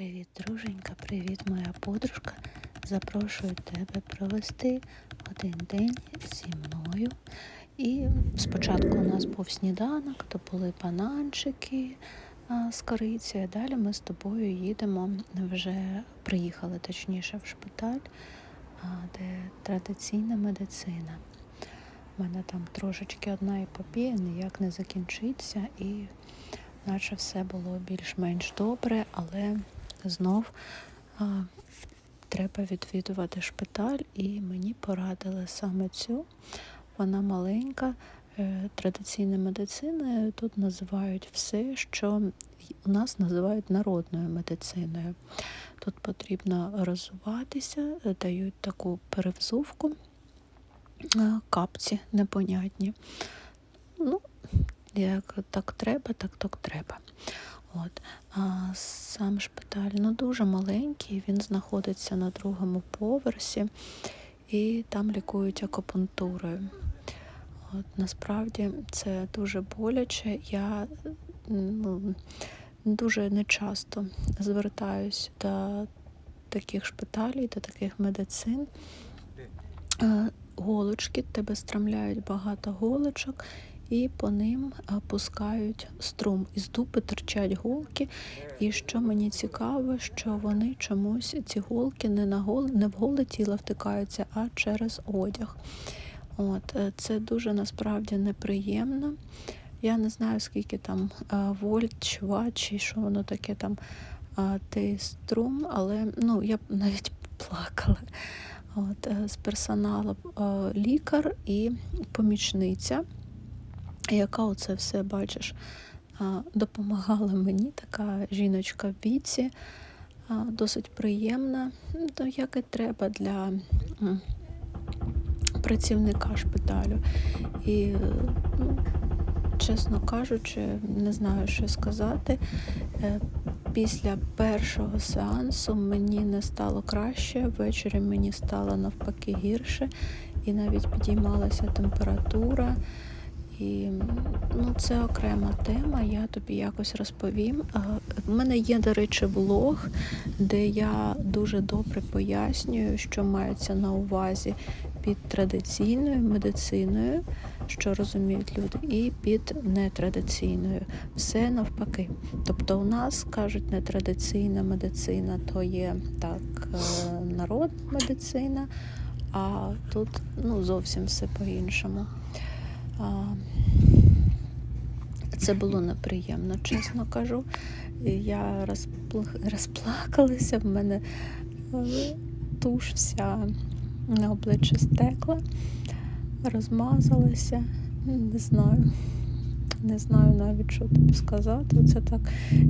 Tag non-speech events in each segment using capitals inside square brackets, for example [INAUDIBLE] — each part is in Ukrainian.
Привіт, друженька, привіт, моя подружка. Запрошую тебе провести один день зі мною. І спочатку у нас був сніданок, то були бананчики з корицею. Далі ми з тобою їдемо вже приїхали точніше в шпиталь, де традиційна медицина. У мене там трошечки одна епопея ніяк не закінчиться, і наче все було більш-менш добре, але знов а, треба відвідувати шпиталь, і мені порадили саме цю. Вона маленька. Е, Традиційною медициною тут називають все, що у нас називають народною медициною. Тут потрібно розвиватися, дають таку перевзувку, капці непонятні. Ну, як так треба, так так треба. От. А сам шпиталь ну, дуже маленький, він знаходиться на другому поверсі і там лікують акупунктурою. От, насправді це дуже боляче. Я ну, дуже нечасто звертаюсь до таких шпиталів, до таких медицин. Е, Голочки, тебе страмляють багато голочок, і по ним пускають струм. Із дупи торчать голки. І що мені цікаво, що вони чомусь ці голки не на гол, не в голе тіло втикаються, а через одяг. От, е, Це дуже насправді неприємно. Я не знаю, скільки там а, вольт, чи ват, чи що воно таке там той струм, але ну, я навіть плакала. От, е, з персоналу е, лікар і помічниця, яка оце все, бачиш, допомагала мені, така жіночка в віці, досить приємна, ну, як і треба для працівника шпиталю. І, ну, чесно кажучи, не знаю, що сказати. Е, Після першого сеансу мені не стало краще, ввечері мені стало навпаки гірше, і навіть підіймалася температура. І ну, це окрема тема, я тобі якось розповім. У мене є, до речі, влог, де я дуже добре пояснюю, що мається на увазі під традиційною медициною, що розуміють люди, і під нетрадиційною. Все навпаки. Тобто, у нас кажуть, нетрадиційна медицина то є так е, народна медицина, а тут ну, зовсім все по-іншому. Це було неприємно, чесно кажу. Я розплакалася, в мене е, туш вся на обличчі стекла, розмазалася, не знаю. Не знаю навіть, що тобі сказати. Це так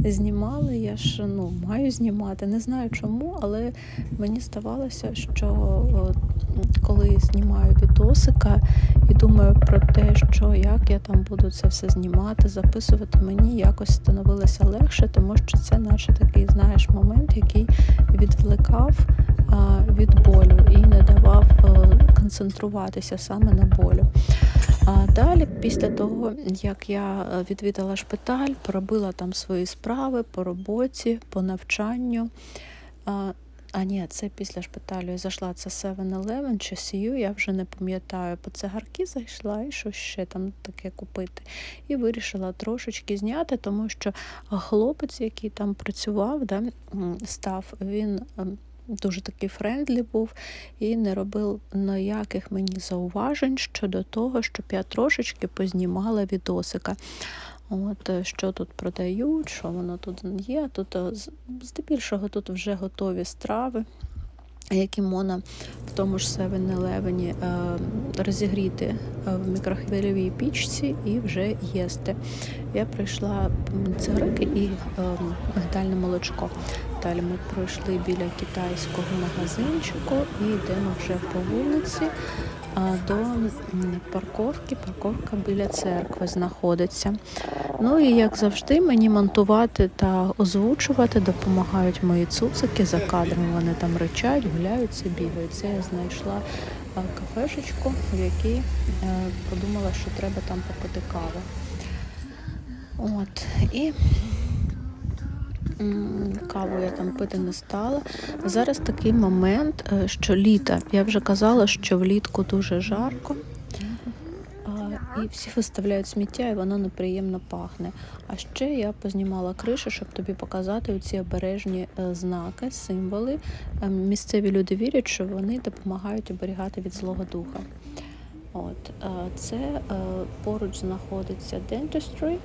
знімали. Я ж ну, маю знімати. Не знаю чому, але мені здавалося, що коли знімаю відосика і думаю про те, що як я там буду це все знімати, записувати, мені якось становилося легше, тому що це наче такий, знаєш, момент, який відвлекав від болю і не давав концентруватися саме на болю. А далі, після того, як я відвідала шпиталь, поробила там свої справи по роботі, по навчанню. А ні, це після шпиталю я зайшла, це 7-Eleven чи Сію, я вже не пам'ятаю. По цигарки зайшла і що ще там таке купити. І вирішила трошечки зняти, тому що хлопець, який там працював, да, став, він ем, дуже такий френдлі був і не робив ніяких мені зауважень щодо того, щоб я трошечки познімала відосика. От, е, Що тут продають, що воно тут є. Тут е, здебільшого тут вже готові страви, які можна в тому ж 7-Eleven е, розігріти в мікрохвильовій пічці і вже їсти. Я прийшла цигарки і мигдальне молочко. Далі ми пройшли біля китайського магазинчику і йдемо вже по вулиці до парковки. Парковка біля церкви знаходиться. Ну і як завжди, мені монтувати та озвучувати допомагають мої цуцики за кадром. Вони там ричать, гуляються, бігають. Це я знайшла кафешечку, в якій е, подумала, що треба там попити каву. От, і Каву я там пити не стала. Зараз такий момент, е, що літо. Я вже казала, що влітку дуже жарко. І всі виставляють сміття, і воно неприємно пахне. А ще я познімала кришу, щоб тобі показати ці обережні е, знаки, символи. Е, Місцеві люди вірять, що вони допомагають оберігати від злого духа. От е, це е, поруч знаходиться dentistry,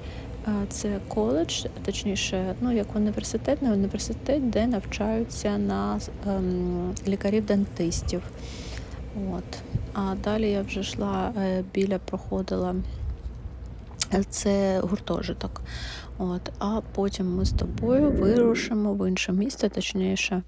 е, це коледж, точніше, ну як університет, не університет, де навчаються на ем, лікарів-дентистів. От. А далі я вже йшла біля, проходила це гуртожиток. От, а потім ми з тобою вирушимо в інше місце, точніше.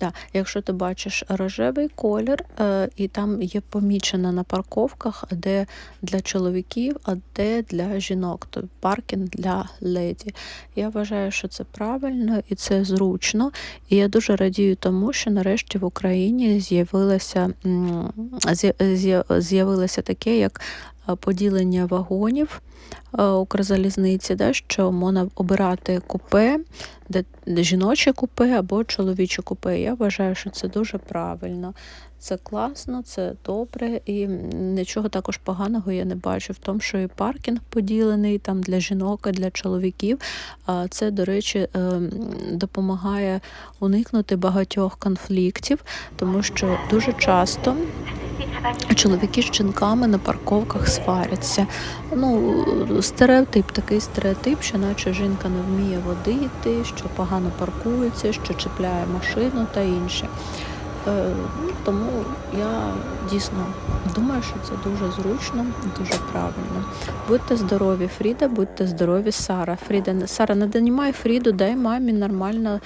Да, якщо ти бачиш рожевий колір, е, і там є помічено на парковках, де для чоловіків, а де для жінок, тобто паркінг для леді. Я вважаю, що це правильно і це зручно. І я дуже радію тому, що нарешті в Україні з'явилося з'явилося таке, як поділення вагонів е, Укрзалізниці, да, що можна обирати купе, де, жіноче купе або чоловіче купе. Я вважаю, що це дуже правильно. Це класно, це добре, і нічого також поганого я не бачу в тому, що і паркінг поділений там для жінок, і для чоловіків. Це, до речі, ем, допомагає уникнути багатьох конфліктів, тому що дуже часто чоловіки з жінками на парковках сваряться. Ну, стереотип, такий стереотип, що наче жінка не вміє водити, що погано паркується, що чіпляє машину та інше. Е, ну, Тому я дійсно думаю, що це дуже зручно, дуже правильно. Будьте здорові, Фріда, будьте здорові, Сара. Фріда, Сара, не донімай Фріду, дай мамі нормально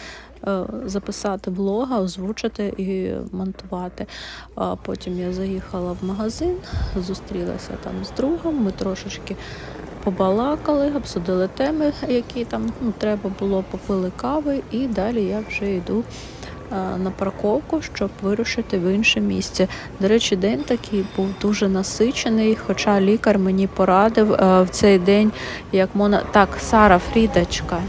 записати блога, озвучити і монтувати. А потім я заїхала в магазин, зустрілася там з другом, ми трошечки побалакали, обсудили теми, які там ну, треба було, попили кави, і далі я вже йду е, на парковку, щоб вирушити в інше місце. До речі, день такий був дуже насичений, хоча лікар мені порадив е, в цей день, як можна. Так, Сара, Фрідочка.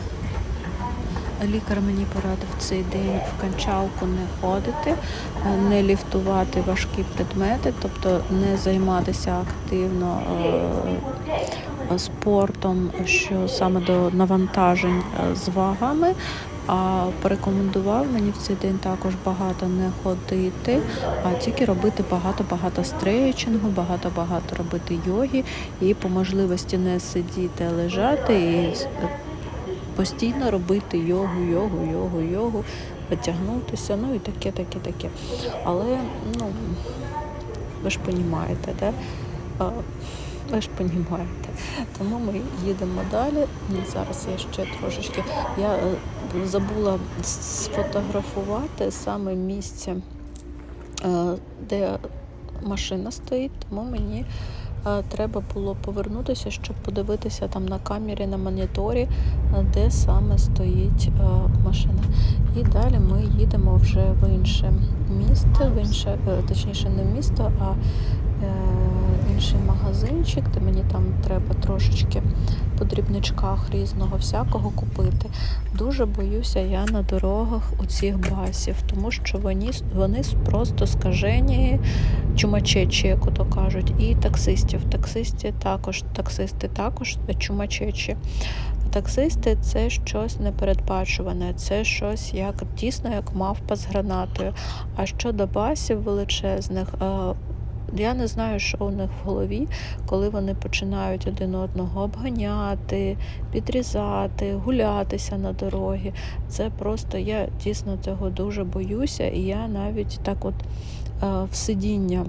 Лікар мені порадив цей день в канчалку не ходити, е, не ліфтувати важкі предмети, тобто не займатися активно е, спортом, що саме до навантажень е, з вагами. А порекомендував мені в цей день також багато не ходити, а тільки робити багато-багато стрейчингу, багато-багато робити йоги і по можливості не сидіти, а лежати і постійно робити йогу, йогу, йогу, йогу, потягнутися, ну і таке, таке, таке. Але ну ви ж розумієте, да? Ви ж розумієте. Тому ми їдемо далі. Зараз я ще трошечки. Я е, забула сфотографувати саме місце, е, де машина стоїть, тому мені треба було повернутися, щоб подивитися там на камері, на моніторі, е, де саме стоїть е, машина. І далі ми їдемо вже в інше місто, в інше, е, точніше, не в місто, а е, інший магазинчик, де мені там треба трошечки по дрібничках різного всякого купити. Дуже боюся я на дорогах у цих басів, тому що вони, вони просто скажені чумачечі, як ото кажуть, і таксистів. Таксисти також, таксисти також чумачечі. Таксисти це щось непередбачуване, це щось як дійсно як мавпа з гранатою. А щодо басів величезних, е, я не знаю, що у них в голові, коли вони починають один одного обганяти, підрізати, гулятися на дорогі. Це просто я дійсно цього дуже боюся, і я навіть так от е, в сидіння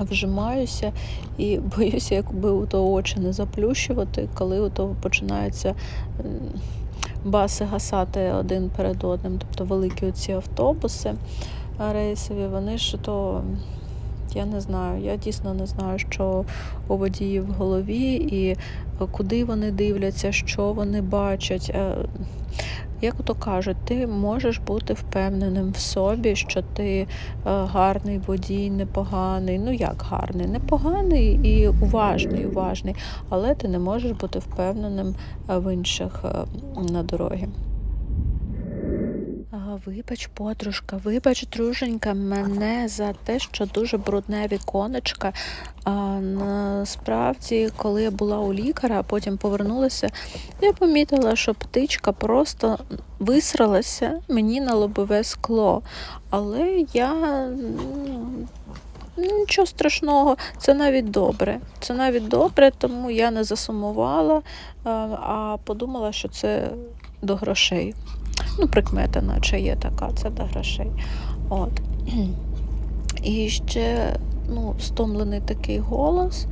вжимаюся і [LAUGHS] боюся, якби у то очі не заплющувати, коли у то починаються баси гасати один перед одним. Тобто великі оці автобуси рейсові, вони ж то. Я не знаю, я дійсно не знаю, що у водіїв в голові і е, куди вони дивляться, що вони бачать. Е, Як то кажуть, ти можеш бути впевненим в собі, що ти е, гарний водій, непоганий. Ну як гарний? Непоганий і уважний, уважний, але ти не можеш бути впевненим в інших на дорогі. Вибач, подружка, вибач, друженька, мене за те, що дуже брудне віконечко. А, насправді, коли я була у лікаря, а потім повернулася, я помітила, що птичка просто висралася мені на лобове скло. Але я ну, нічого страшного, це навіть добре. Це навіть добре, тому я не засумувала, а подумала, що це до грошей. Ну, прикмета, наче є така, це до грошей. От. [CLEARS THROAT] І ще ну, стомлений такий голос,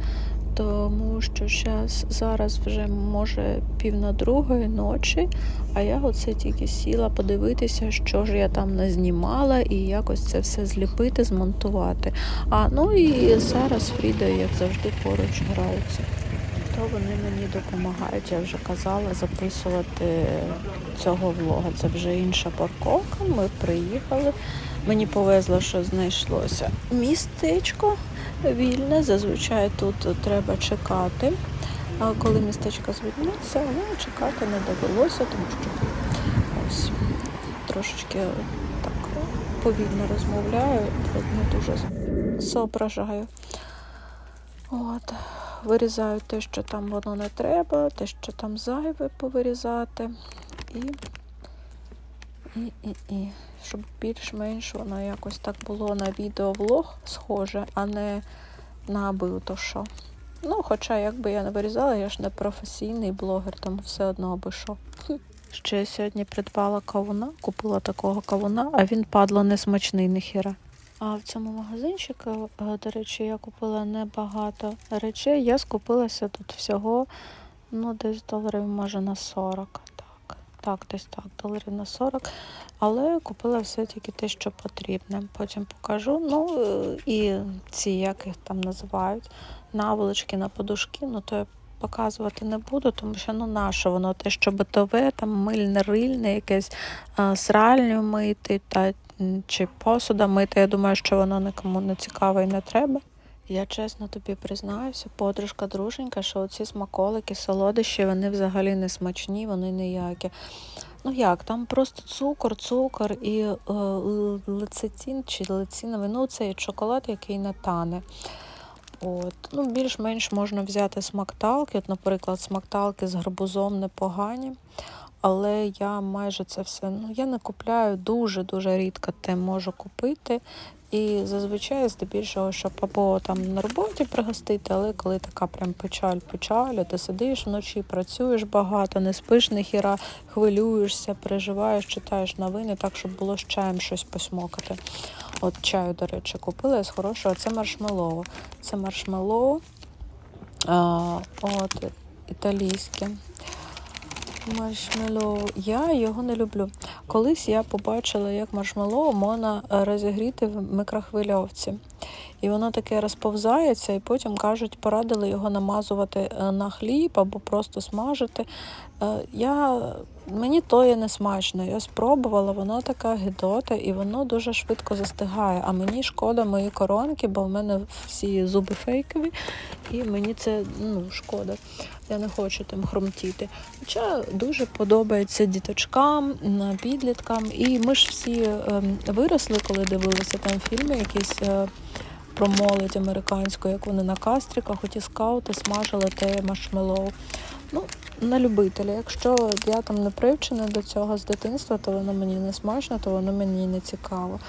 тому що щас, зараз вже може пів на другої ночі, а я оце тільки сіла подивитися, що ж я там не знімала, і якось це все зліпити, змонтувати. А ну і зараз Фріда, як завжди, поруч граються. То вони мені допомагають, я вже казала, записувати цього влога. Це вже інша парковка. Ми приїхали. Мені повезло, що знайшлося містечко вільне. Зазвичай тут треба чекати. А коли містечко звільниться, але чекати не довелося, тому що ось трошечки так повільно розмовляю, не дуже соображаю. От. Вирізаю те, що там воно не треба, те, що там зайве повирізати. І, і, і, і. Щоб більш-менш воно якось так було на відеовлог схоже, а не на то що. Ну, хоча, якби я не вирізала, я ж не професійний блогер, тому все одно аби що. Ще я сьогодні придбала кавуна, купила такого кавуна, а він падло несмачний ніхіра. А в цьому магазинчику, е, до речі, я купила небагато речей. Я скупилася тут всього, ну, десь доларів може на 40. Так, так, десь так, доларів на 40. Але купила все тільки те, що потрібне. Потім покажу. Ну е, і ці, як їх там називають, наволочки на подушки, ну то я показувати не буду, тому що ну наше воно те, що битове, там мильне рильне, якесь а, сральню мити та чи посуда мити. Я думаю, що воно нікому не цікаво і не треба. Я чесно тобі признаюся, подружка друженька, що оці смаколики, солодощі, вони взагалі не смачні, вони ніякі. Ну як, там просто цукор, цукор і е, л- лецитин чи лециновий, ну цей шоколад, який не тане. От. Ну, більш-менш можна взяти смакталки. От, наприклад, смакталки з гарбузом непогані. Але я майже це все ну, я не купляю дуже-дуже рідко те можу купити. І зазвичай здебільшого, щоб або там на роботі пригостити, але коли така прям печаль-печаль, ти сидиш вночі, працюєш багато, не спиш ніхіра, хвилюєшся, переживаєш, читаєш новини, так, щоб було з чаєм щось посмокати. От чаю, до речі, купила я з хорошого. Це маршмеллоу. Це маршмеллоу, а, от, італійське. Маршмеллоу. Я його не люблю. Колись я побачила, як маршмеллоу можна е, розігріти в мікрохвильовці. І воно таке розповзається, і потім кажуть, порадили його намазувати е, на хліб або просто смажити. Е, Я, мені то є не смачно. Я спробувала, воно така гидота, і воно дуже швидко застигає. А мені шкода мої коронки, бо в мене всі зуби фейкові, і мені це ну, шкода. Я не хочу тим хрумтіти. Хоча дуже подобається діточкам, підліткам. І ми ж всі ем, виросли, коли дивилися там фільми якісь. е, Про молодь американську, як вони на кастриках, оті скаути смажили те маршмеллоу. Ну, на любителя. Якщо я там не привчена до цього з дитинства, то воно мені не смачно, то воно мені не цікаво.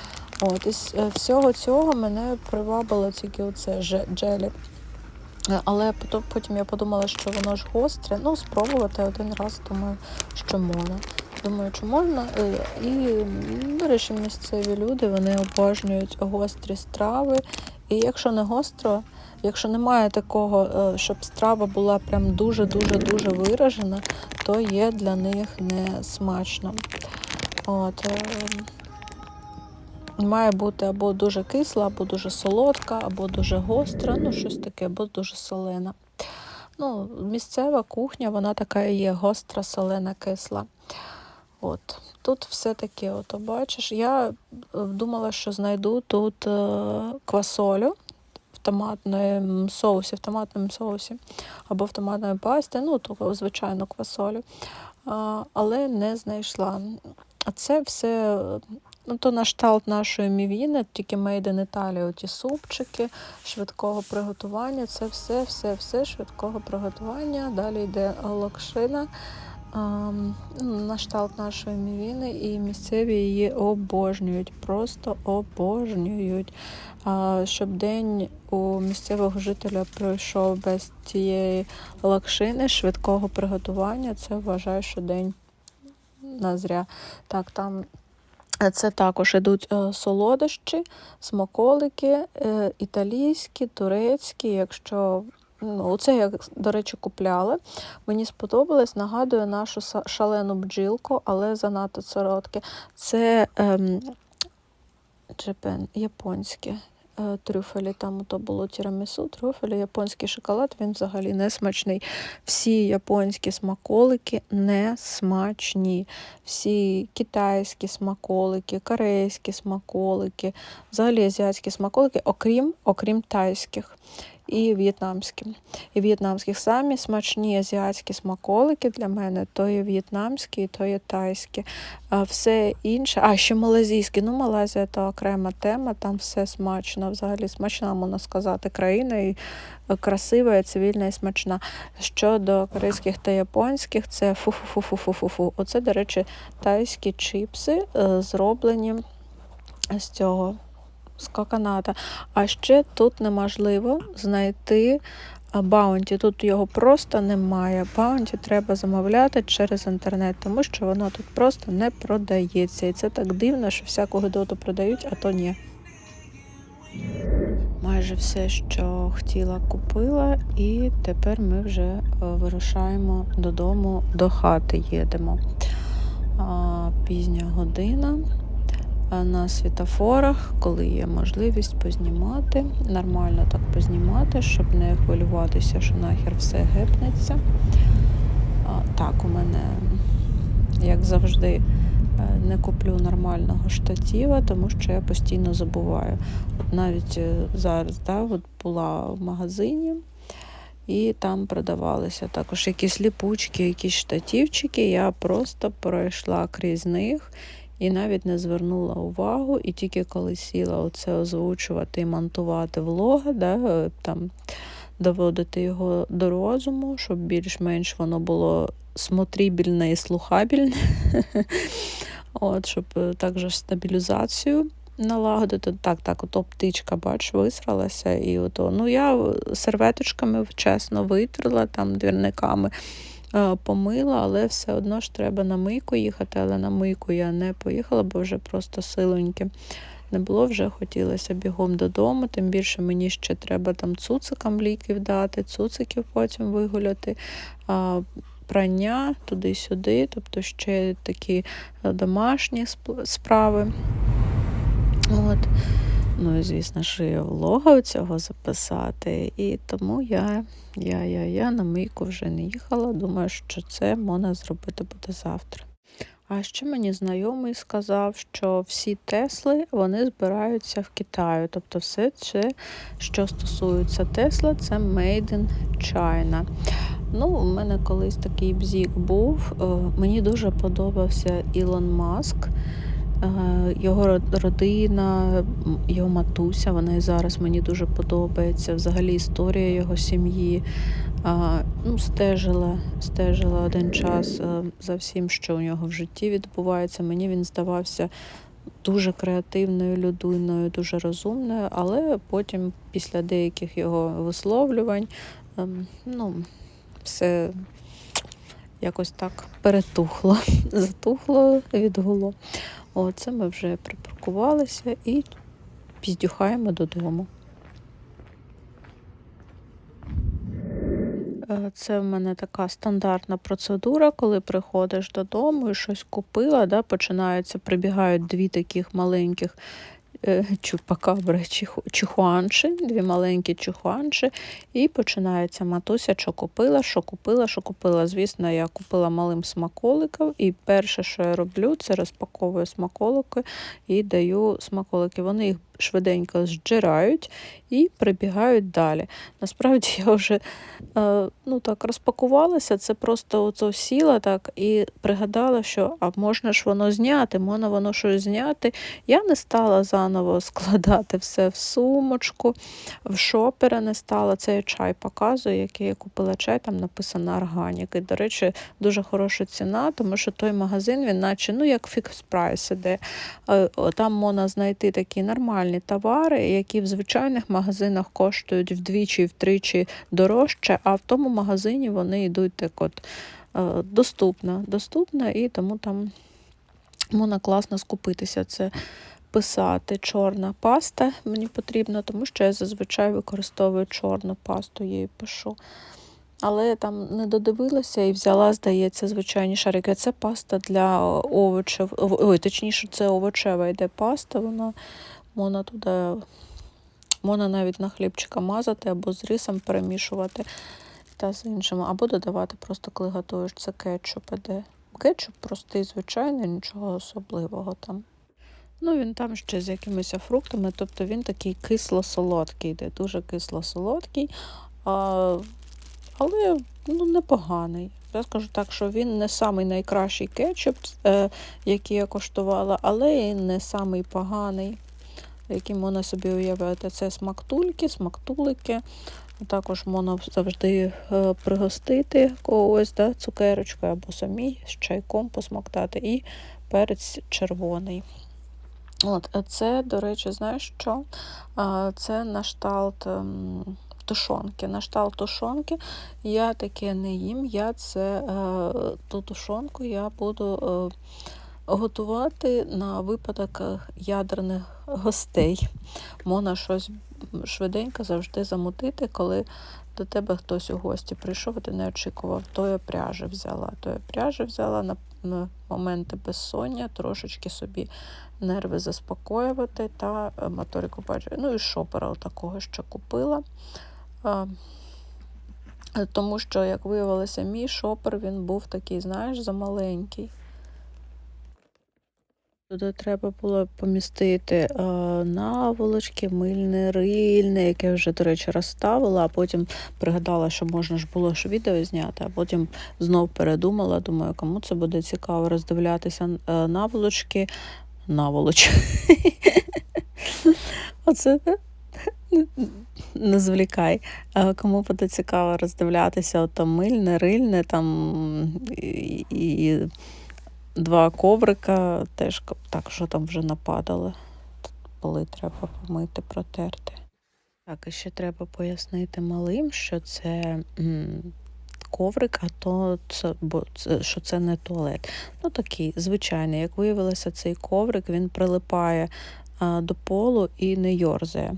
От, із е, всього цього мене привабило тільки оце же- джелі. Е, Але потім, я подумала, що воно ж гостре. Ну, спробувати один раз, думаю, що можна. Думаю, чи можна. Е, І, до речі, місцеві люди вони обожнюють гострі страви. І якщо не гостро, якщо немає такого, е, щоб страва була прям дуже-дуже дуже виражена, то є для них не смачно. От, е, має бути або дуже кисла, або дуже солодка, або дуже гостра, ну щось таке, або дуже солена. Ну, місцева кухня, вона така і є гостра, солена, кисла. От. Тут все таке, от, бачиш, я е, думала, що знайду тут е, квасолю в томатному соусі, в томатному соусі або в томатній пасті, ну, то, звичайно, квасолю, але не знайшла. А це все ну, то на шталт нашої мівіни, тільки made in Italy, оті супчики швидкого приготування. Це все, все, все швидкого приготування. Далі йде локшина. ну, На шталт нашої мівіни, і місцеві її обожнюють, просто обожнюють. А, щоб день у місцевого жителя пройшов без цієї лакшини, швидкого приготування, це вважаю, що день назря. Так, там це також ідуть е, солодощі, смаколики, е, італійські, турецькі. Якщо ну, це я, до речі, купляла. Мені сподобалось, нагадує нашу шалену бджілку, але занадто коротке. Це ем, Джепен, японське. Е, Трюфелі, там то було тірамісу, трюфелі, японський шоколад, він взагалі не смачний. Всі японські смаколики не смачні. Всі китайські смаколики, корейські смаколики, взагалі азіатські смаколики, окрім, окрім тайських і в'єтнамських. І в'єтнамських самі смачні азіатські смаколики для мене то є в'єтнамські, то є тайські. А все інше, а ще малазійські. Ну, Малайзія то окрема тема, там все смачно. Взагалі смачна, можна сказати, країна і е, красива, і цивільна і смачна. Щодо корейських та японських, це фу-фу-фу-фу-фу-фу-фу. Оце, до речі, тайські чіпси е, зроблені з цього. З. А ще тут неможливо знайти баунті. Тут його просто немає. Баунті треба замовляти через інтернет, тому що воно тут просто не продається. І це так дивно, що всяку гидоту продають, а то ні. Майже все, що хотіла, купила, і тепер ми вже е, вирушаємо додому, до хати їдемо. Пізня година на світофорах, коли є можливість познімати, нормально так познімати, щоб не хвилюватися, що нахер все гепнеться. Так, у мене, як завжди, е, не куплю нормального штатива, тому що я постійно забуваю. Навіть е, зараз да, от була в магазині. І там продавалися також якісь ліпучки, якісь штативчики. Я просто пройшла крізь них і навіть не звернула увагу. І тільки коли сіла оце озвучувати і монтувати влога, да, е, там доводити його до розуму, щоб більш-менш воно було смотрибельне і слухабельне. [LAUGHS] От, щоб е, також стабілізацію налагодити. Так, так, ото птичка, бач, висралася. І ото. Ну, я серветочками чесно витерла там двірниками. Е, Помила, але все одно ж треба на мийку їхати, але на мийку я не поїхала, бо вже просто силоньки не було, вже хотілося бігом додому. Тим більше мені ще треба там цуцикам ліків дати, цуциків потім вигуляти. Прання туди-сюди, тобто ще такі е, домашні сп- справи. От. Ну і звісно ж, і влога цього записати. І тому я, я, я, я на мийку вже не їхала. Думаю, що це можна зробити буде завтра. А ще мені знайомий сказав, що всі Тесли вони збираються в Китаю. Тобто, все це, що стосується Тесла, це Made in China. Ну, у мене колись такий бзік був. Е, Мені дуже подобався Ілон Маск. Е, Його родина, його матуся, вона і зараз мені дуже подобається. Взагалі історія його сім'ї. Ну, стежила, стежила один час е, за всім, що у нього в житті відбувається. Мені він здавався дуже креативною людиною, дуже розумною, але потім, після деяких його висловлювань, ем, ну, все якось так перетухло, [LAUGHS] затухло, відгуло. Оце ми вже припаркувалися і піздюхаємо додому. Е, Це в мене така стандартна процедура, коли приходиш додому і щось купила, да, починаються, прибігають дві таких маленьких чупакабри чиху- чихуанші, дві маленькі чихуанші, і починається матуся, що купила, що купила, що купила. Звісно, я купила малим смаколиків, і перше, що я роблю, це розпаковую смаколики і даю смаколики. Вони їх швиденько зджирають і прибігають далі. Насправді [LAUGHS] я вже е, ну, так, розпакувалася, це просто ото сіла так і пригадала, що а можна ж воно зняти, можна воно щось зняти. Я не стала заново складати все в сумочку, в шопера не стала. Це я чай показую, який я купила чай, там написано органік. І, до речі, дуже хороша ціна, тому що той магазин, він наче ну, як фікс прайс іде. Е, Там можна знайти такі нормальні товари, які в звичайних магазинах коштують вдвічі, втричі дорожче, а в тому магазині вони йдуть так от е, доступно, доступно, і тому там можна класно скупитися. Це писати чорна паста мені потрібна, тому що я зазвичай використовую чорну пасту, її пишу. Але я там не додивилася і взяла, здається, звичайні шарики. Це паста для овочів. Ой, точніше, це овочева йде паста, вона можна туди, можна навіть на хлібчика мазати або з рисом перемішувати та з іншим, або додавати просто коли готуєш. Це кетчуп іде. Кетчуп простий, звичайний, нічого особливого там. Ну, він там ще з якимись фруктами, тобто він такий кисло-солодкий, йде, дуже кисло-солодкий, а, але ну, непоганий. Я скажу так, що він не самий найкращий кетчуп, е, який я коштувала, але і не самий поганий, який можна собі уявити. Це смактульки, смактулики. Також можна завжди е, пригостити когось, да, цукерочкою або самі з чайком посмоктати. І перець червоний. От, це, до речі, знаєш що? Це на шталт ем, тушонки. На шталт тушонки я таке не їм. Я це е, ту тушонку я буду е, готувати на випадок е, ядерних гостей. Можна щось швиденько завжди замутити, коли до тебе хтось у гості прийшов, ти не очікував, то я пряжі взяла. То я пряжі взяла на, моменти безсоння, трошечки собі нерви заспокоювати та е, моторику бачу. Ну і шопера такого ще купила. Тому що, як виявилося, мій шопер він був такий, знаєш, замаленький. Туди треба було помістити е, наволочки, мильне, рильне, яке вже, до речі, розставила, а потім пригадала, що можна ж було ж відео зняти, а потім знов передумала, думаю, кому це буде цікаво роздивлятися е, наволочки. Наволоч. [LAUGHS] Оце не звлікай. Е, Кому буде цікаво роздивлятися, ото мильне, рильне там і два коврика, теж так, що там вже нападали. Поли треба помити, протерти. Так, і ще треба пояснити малим, що це м, коврик, а то це, бо це, що це не туалет. Ну такий звичайний. Як виявилося, цей коврик він прилипає а, до полу і не йорзає.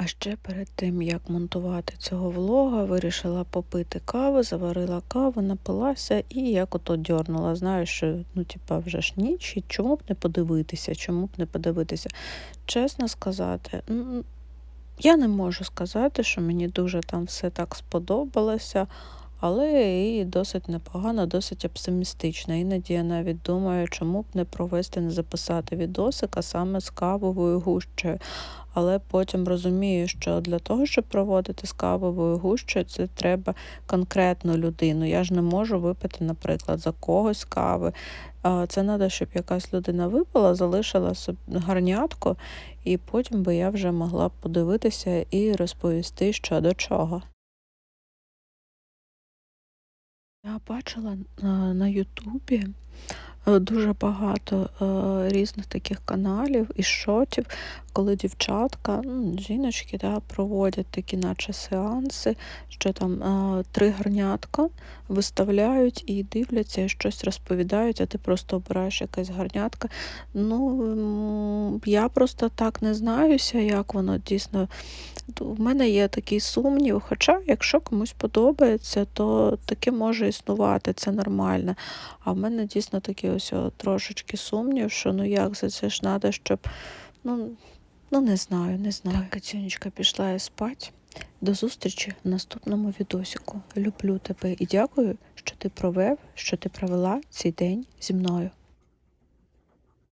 А ще перед тим, як монтувати цього влога, вирішила попити каву, заварила каву, напилася і як ото дьорнула. Знаю, що ну, типа, вже ж ніч, і чому б не подивитися, чому б не подивитися. Чесно сказати, я не можу сказати, що мені дуже там все так сподобалося, але і досить непогано, досить оптимістично. Іноді я навіть думаю, чому б не провести, не записати відосика саме з кавовою гущею. Але потім розумію, що для того, щоб проводити з кавовою гущею, це треба конкретну людину. Я ж не можу випити, наприклад, за когось кави. Це треба, щоб якась людина випила, залишила гарнятку, і потім би я вже могла подивитися і розповісти, що до чого. Я бачила на, на Ютубі е, дуже багато е, різних таких каналів і шотів, коли дівчатка, ну, жіночки да, проводять такі наче сеанси, що там е, три гарнятка виставляють і дивляться, і щось розповідають, а ти просто обираєш якась гарнятка. Ну, я просто так не знаюся, як воно дійсно. У мене є такий сумнів, хоча, якщо комусь подобається, то таке може існувати, це нормально. А в мене дійсно такий ось о, трошечки сумнів, що ну як за це ж треба, щоб. Ну, ну не знаю, не знаю. Так, Катюнечка пішла я спать. До зустрічі в наступному відосику. Люблю тебе і дякую, що ти провев, що ти провела цей день зі мною.